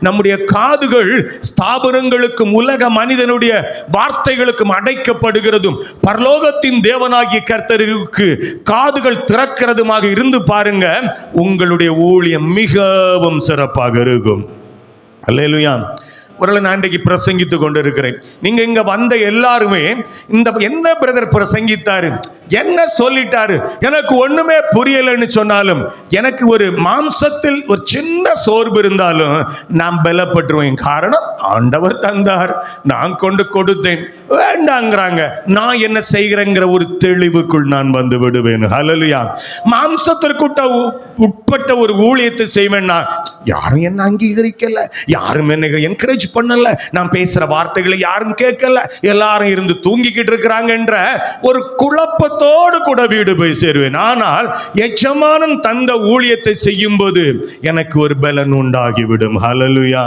நம்முடைய காதுகள் ஸ்தாபனங்களுக்கும் உலக மனிதனுடைய வார்த்தைகளுக்கும் அடைக்கப்படுகிறதும் பரலோகத்தின் தேவனாகிய கர்த்தருக்கு காதுகள் திறக்கிறதுமாக இருந்து பாருங்க உங்களுடைய ஊழியம் மிகவும் சிறப்பாக இருக்கும். அல்லேலுயா. ஒருவேளை நான் இன்றைக்கு பிரசங்கித்து கொண்டு இருக்கிறேன் நீங்கள் இங்கே வந்த எல்லாருமே இந்த என்ன பிரதர் பிரசங்கித்தாரு? என்ன சொல்லிட்டாரு? எனக்கு ஒண்ணுமே புரியலைன்னு சொன்னாலும் எனக்கு ஒரு மாம்சத்தில் ஒரு சின்ன சோர்வு இருந்தாலும் நான் பலப்பட்டுருவேன். காரணம் ஆண்டவர் தந்தார். நான் கொண்டு கொடுத்தேன். வேண்டாங்கிறாங்க. நான் என்ன செய்கிறேங்கிற ஒரு தெளிவுக்குள் நான் வந்து விடுவேன். ஹலலுயா மாம்சத்திற்குட்ட உ- உட்பட்ட ஒரு ஊழியத்தை செய்வேன்னா யாரும் என்ன அங்கீகரிக்கல யாரும் என்ன என்கரேஜ் பண்ணல. நான் பேசுற வார்த்தைகளை யாரும் கேட்கல. எல்லாரும் இருந்து தூங்கிக்கிட்டு இருக்கிறாங்கன்ற ஒரு குழப்பத்தோடு கூட வீடு போய் சேருவேன். ஆனால் எஜமானம் தந்த ஊழியத்தை செய்யும்போது எனக்கு ஒரு பலன் உண்டாகிவிடும். ஹலலுயா